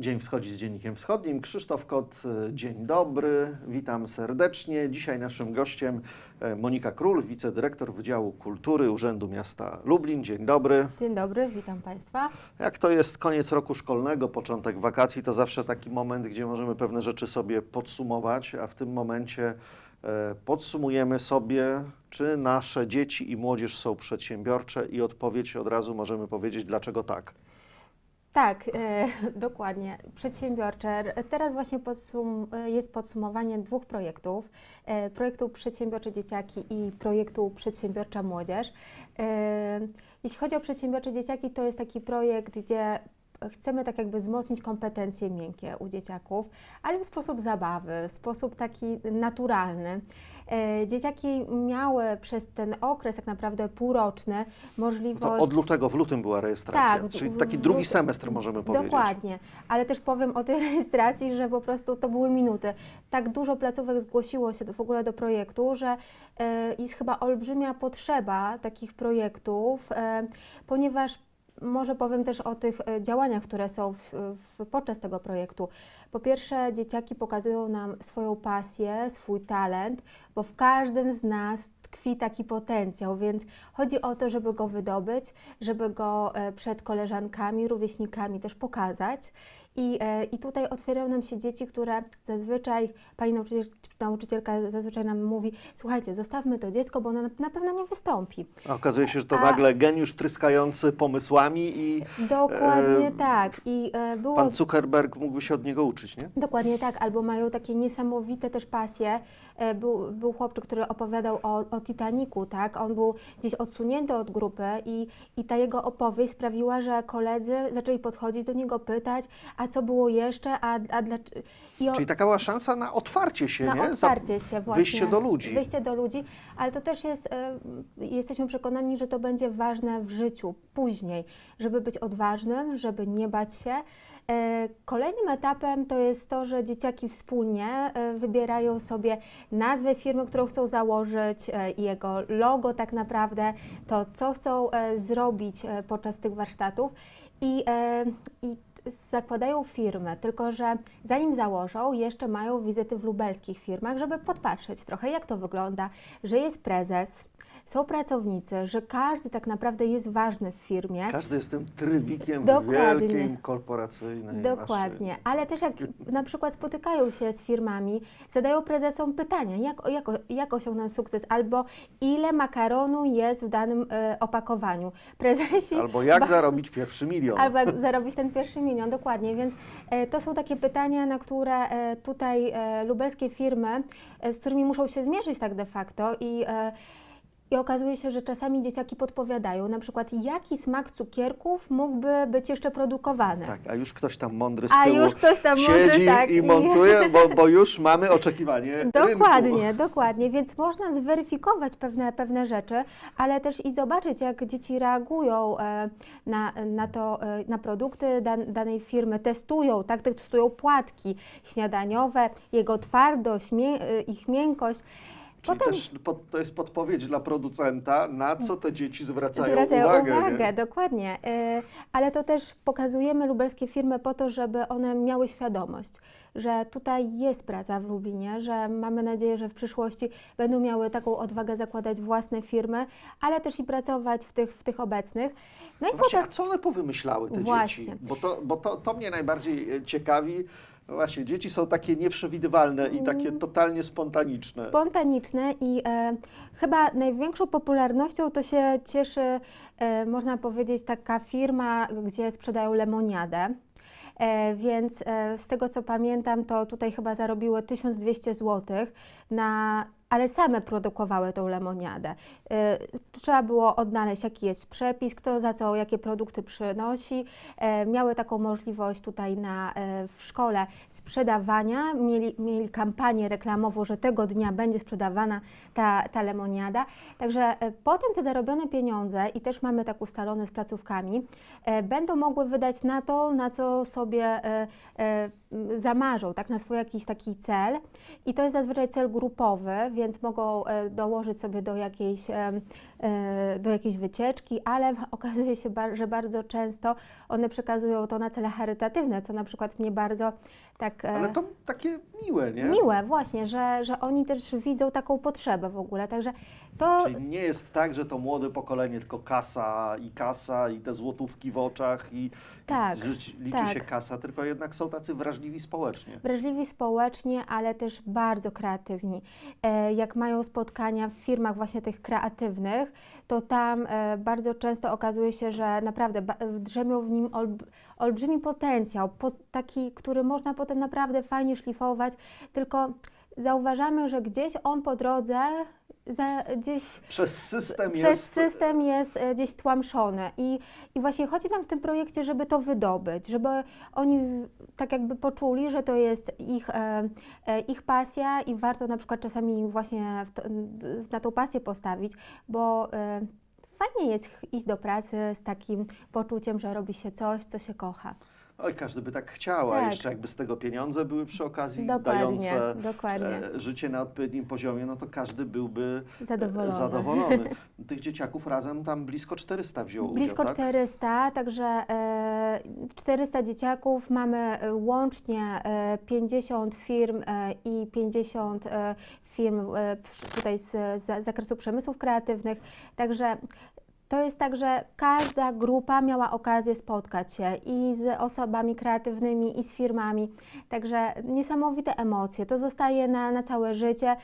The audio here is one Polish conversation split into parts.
Dzień wschodzi z Dziennikiem Wschodnim. Krzysztof Kot, e, dzień dobry, witam serdecznie. Dzisiaj naszym gościem e, Monika Król, wicedyrektor Wydziału Kultury Urzędu Miasta Lublin. Dzień dobry. Dzień dobry, witam Państwa. Jak to jest koniec roku szkolnego, początek wakacji, to zawsze taki moment, gdzie możemy pewne rzeczy sobie podsumować, a w tym momencie e, podsumujemy sobie, czy nasze dzieci i młodzież są przedsiębiorcze i odpowiedź od razu możemy powiedzieć, dlaczego tak. Tak, e, dokładnie. Przedsiębiorcze. Teraz właśnie podsum e, jest podsumowanie dwóch projektów. E, projektu Przedsiębiorcze Dzieciaki i projektu Przedsiębiorcza Młodzież. E, jeśli chodzi o Przedsiębiorcze Dzieciaki, to jest taki projekt, gdzie chcemy tak jakby wzmocnić kompetencje miękkie u dzieciaków, ale w sposób zabawy, w sposób taki naturalny. E, dzieciaki miały przez ten okres tak naprawdę półroczny możliwość... To od lutego, w lutym była rejestracja, Tak, czyli taki drugi semestr możemy powiedzieć. Dokładnie, ale też powiem o tej rejestracji, że po prostu to były minuty. Tak dużo placówek zgłosiło się w ogóle do projektu, że e, jest chyba olbrzymia potrzeba takich projektów, e, ponieważ może powiem też o tych e, działaniach, które są w, w, podczas tego projektu. Po pierwsze, dzieciaki pokazują nam swoją pasję, swój talent, bo w każdym z nas tkwi taki potencjał, więc chodzi o to, żeby go wydobyć, żeby go e, przed koleżankami, rówieśnikami też pokazać. I, e, I tutaj otwierają nam się dzieci, które zazwyczaj, pani nauczyciel, nauczycielka zazwyczaj nam mówi, słuchajcie, zostawmy to dziecko, bo ono na, na pewno nie wystąpi. A okazuje się, że to A- nagle geniusz tryskający pomysłami i Dokładnie E, tak. I e, było pan Zuckerberg mógłby się od niego uczyć, nie? Dokładnie tak, albo mają takie niesamowite też pasje. E, Był, był chłopczyk, który opowiadał o, o Titaniku, tak? On był gdzieś odsunięty od grupy i, i ta jego opowieść sprawiła, że koledzy zaczęli podchodzić do niego, pytać, a co było jeszcze, a, a dlaczego... O- Czyli taka była szansa na otwarcie się, na nie? Otwarcie się właśnie. wyjście do ludzi. Wyjście do ludzi, ale to też jest, e, jesteśmy przekonani, że to będzie ważne w życiu później, żeby być odważnym, żeby nie bać się. E, Kolejnym etapem to jest to, że dzieciaki wspólnie e, wybierają sobie nazwę firmy, którą chcą założyć, e, jego logo tak naprawdę, to co chcą zrobić podczas tych warsztatów. I, i zakładają firmę, tylko że zanim założą, jeszcze mają wizyty w lubelskich firmach, żeby podpatrzeć trochę, jak to wygląda, że jest prezes, są pracownicy, że każdy tak naprawdę jest ważny w firmie. Każdy jest tym trybikiem Dokładnie. wielkiej korporacyjnej Dokładnie, maszynie. ale też jak na przykład spotykają się z firmami, zadają prezesom pytania, jak, jak, jak osiągnąć sukces, albo ile makaronu jest w danym e, opakowaniu. Prezesi Albo jak zarobić pierwszy milion. Albo jak zarobić ten pierwszy milion, dokładnie. Więc e, to są takie pytania, na które e, tutaj e, lubelskie firmy, e, z którymi muszą się zmierzyć tak de facto i e, i okazuje się, że czasami dzieciaki podpowiadają, na przykład jaki smak cukierków mógłby być jeszcze produkowany. Tak, a już ktoś tam mądry z A tyłu już ktoś tam mądry, siedzi tak, i montuje, bo, bo już mamy oczekiwanie rynku. Dokładnie, dokładnie, więc można zweryfikować pewne, pewne rzeczy, ale też i zobaczyć, jak dzieci reagują e, na, na to, e, na produkty dan, danej firmy, testują, tak, testują płatki śniadaniowe, jego twardość, e, ich miękkość. Czyli Potem- też pod, to jest podpowiedź dla producenta, na co te dzieci zwracają, Zwracają uwagę. uwagę, nie? dokładnie. E, Ale to też pokazujemy lubelskie firmy po to, żeby one miały świadomość, że tutaj jest praca w Lublinie, że mamy nadzieję, że w przyszłości będą miały taką odwagę zakładać własne firmy, ale też i pracować w tych, w tych obecnych. No i No właśnie, a potem, co one powymyślały, te Właśnie. dzieci? Bo, to, bo to, to mnie najbardziej e, ciekawi. No właśnie, dzieci są takie nieprzewidywalne i takie Mm. totalnie spontaniczne. spontaniczne i e, chyba największą popularnością to się cieszy, e, można powiedzieć, taka firma, gdzie sprzedają lemoniadę. E, więc e, z tego co pamiętam, to tutaj chyba zarobiły 1200 zł, na, ale same produkowały tą lemoniadę. E, trzeba było odnaleźć, jaki jest przepis, kto za co, jakie produkty przynosi. E, miały taką możliwość tutaj na, e, w szkole sprzedawania, mieli, mieli kampanię reklamową, że tego dnia będzie sprzedawana ta, ta lemoniada. Także e, potem te zarobione pieniądze, i też mamy tak ustalone z placówkami, e, będą mogły wydać na to, na co sobie e, e, zamarzą, tak, na swój jakiś taki cel. I to jest zazwyczaj cel grupowy, więc mogą e, dołożyć sobie do jakiejś e, do jakiejś wycieczki, ale okazuje się, że bardzo często one przekazują to na cele charytatywne, co na przykład mnie bardzo tak e, Ale to takie miłe, nie? miłe właśnie, że, że oni też widzą taką potrzebę w ogóle, także to Czyli nie jest tak, że to młode pokolenie tylko kasa i kasa i te złotówki w oczach i, Tak, i żyć, liczy tak. się kasa, tylko jednak są tacy wrażliwi społecznie. wrażliwi społecznie, ale też bardzo kreatywni. E, Jak mają spotkania w firmach właśnie tych kreatywnych, to tam e, bardzo często okazuje się, że naprawdę drzemią w nim olb- olbrzymi potencjał, po, taki, który można potem naprawdę fajnie szlifować, tylko zauważamy, że gdzieś on po drodze za, gdzieś Przez system przez jest... system jest e, gdzieś tłamszony i, i właśnie chodzi nam w tym projekcie, żeby to wydobyć, żeby oni tak jakby poczuli, że to jest ich, e, e, ich pasja i warto na przykład czasami właśnie to, na tą pasję postawić, bo fajnie jest iść do pracy z takim poczuciem, że robi się coś, co się kocha. Oj, każdy by tak chciał, a Tak. jeszcze jakby z tego pieniądze były przy okazji Dokładnie, dające dokładnie. e, życie na odpowiednim poziomie, no to każdy byłby e, Zadowolony. zadowolony. Tych dzieciaków razem tam blisko 400 wzięło Blisko udział, tak? 400, także e, 400 dzieciaków, mamy e, łącznie e, 50 firm e, i 50 e, firm e, przy- tutaj z, z zakresu przemysłów kreatywnych, także to jest tak, że każda grupa miała okazję spotkać się i z osobami kreatywnymi, i z firmami. Także niesamowite emocje. To zostaje na, na całe życie.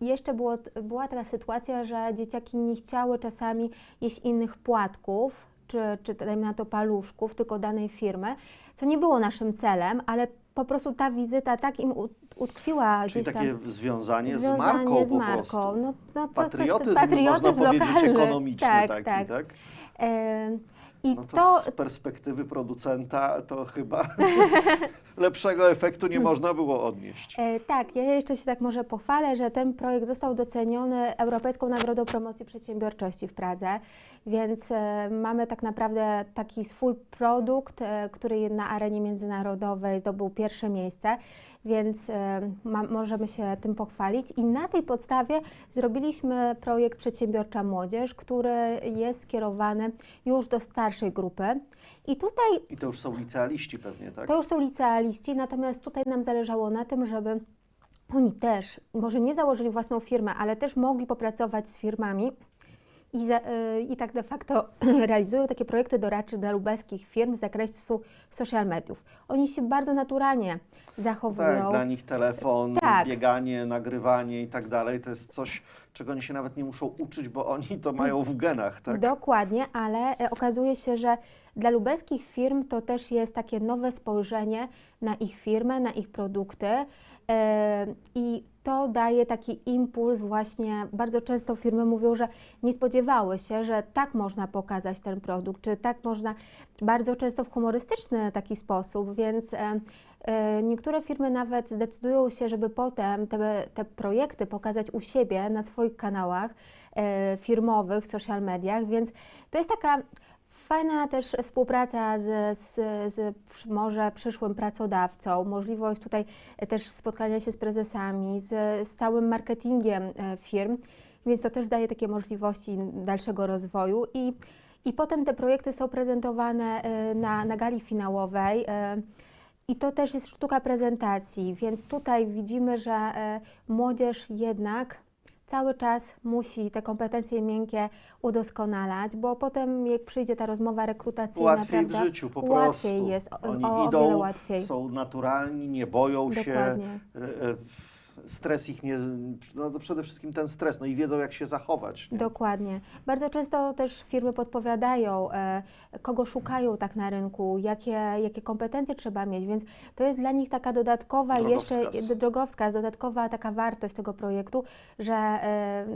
Jeszcze było, była taka sytuacja, że dzieciaki nie chciały czasami jeść innych płatków, czy, czy dajmy na to paluszków, tylko danej firmy, co nie było naszym celem, ale po prostu ta wizyta tak im ut- utkwiła Czyli gdzieś tam. takie związanie, z marką z po marką. prostu. No, no to Patriotyzm, coś, można powiedzieć, lokalny. ekonomiczny tak, taki, tak. tak? Em, I No to, to, z perspektywy producenta to chyba lepszego efektu nie można było odnieść. E, tak, ja jeszcze się tak może pochwalę, że ten projekt został doceniony Europejską Nagrodą Promocji Przedsiębiorczości w Pradze, więc e, mamy tak naprawdę taki swój produkt, e, który na arenie międzynarodowej zdobył pierwsze miejsce, więc e, ma, możemy się tym pochwalić. I na tej podstawie zrobiliśmy projekt Przedsiębiorcza Młodzież, który jest skierowany już do starszej grupy. I tutaj I to już są licealiści pewnie, tak? to już są licealiści, natomiast tutaj nam zależało na tym, żeby oni też, może nie założyli własną firmę, ale też mogli popracować z firmami i, za, y, i tak de facto realizują takie projekty doradcze dla lubelskich firm z zakresu social mediów. Oni się bardzo naturalnie zachowują. Tak, dla nich telefon, Tak. bieganie, nagrywanie i tak dalej, to jest coś, czego oni się nawet nie muszą uczyć, bo oni to mają w genach, tak? Dokładnie, ale e, okazuje się, że dla lubelskich firm to też jest takie nowe spojrzenie na ich firmę, na ich produkty e, i to daje taki impuls właśnie, bardzo często firmy mówią, że nie spodziewały się, że tak można pokazać ten produkt, czy tak można, bardzo często w humorystyczny taki sposób, więc e, niektóre firmy nawet zdecydują się, żeby potem te, te projekty pokazać u siebie na swoich kanałach e, firmowych, w social mediach, więc to jest taka fajna też współpraca z, z, z może przyszłym pracodawcą, możliwość tutaj też spotkania się z prezesami, z, z całym marketingiem e, firm, więc to też daje takie możliwości dalszego rozwoju i, i potem te projekty są prezentowane e, na, na gali finałowej. e, I to też jest sztuka prezentacji, więc tutaj widzimy, że młodzież jednak cały czas musi te kompetencje miękkie udoskonalać, bo potem jak przyjdzie ta rozmowa rekrutacyjna, Łatwiej w prawda, życiu po łatwiej prostu. jest, o, Oni o, idą, łatwiej. są naturalni, nie boją się. Dokładnie. e, e, Stres ich nie, no to przede wszystkim ten stres, no i wiedzą jak się zachować. Nie? Dokładnie. Bardzo często też firmy podpowiadają, e, kogo szukają tak na rynku, jakie, jakie kompetencje trzeba mieć, więc to jest dla nich taka dodatkowa Drogowskaz. jeszcze drogowskaz, dodatkowa taka wartość tego projektu, że e,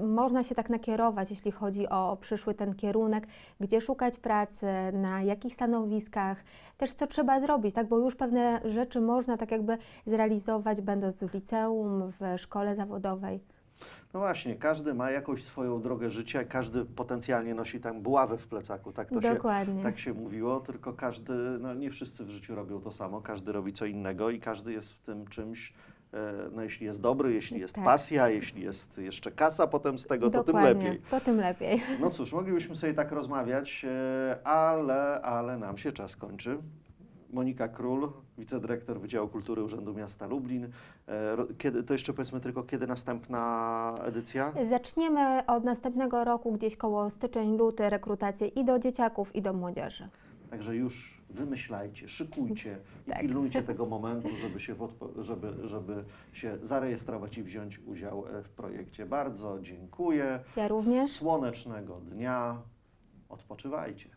można się tak nakierować, jeśli chodzi o przyszły ten kierunek, gdzie szukać pracy, na jakich stanowiskach, też co trzeba zrobić, tak, bo już pewne rzeczy można tak jakby zrealizować będąc w liceum, w szkole zawodowej. No właśnie, każdy ma jakąś swoją drogę życia, każdy potencjalnie nosi tam buławę w plecaku, tak to się, Dokładnie. tak się mówiło, tylko każdy, no nie wszyscy w życiu robią to samo, każdy robi co innego i każdy jest w tym czymś no jeśli jest dobry, jeśli jest Tak. pasja, jeśli jest jeszcze kasa potem z tego, to tym Dokładnie, lepiej. To tym lepiej. No cóż, moglibyśmy sobie tak rozmawiać, e, ale, ale nam się czas kończy. Monika Król, wicedyrektor Wydziału Kultury Urzędu Miasta Lublin. E, Kiedy, to jeszcze powiedzmy tylko, kiedy następna edycja? Zaczniemy od następnego roku, gdzieś koło styczeń, luty, rekrutację i do dzieciaków, i do młodzieży. Także już wymyślajcie, szykujcie i Tak. pilnujcie tego momentu, żeby się, w odpo- żeby, żeby się zarejestrować i wziąć udział e, w projekcie. Bardzo dziękuję. Ja również. Słonecznego dnia. Odpoczywajcie.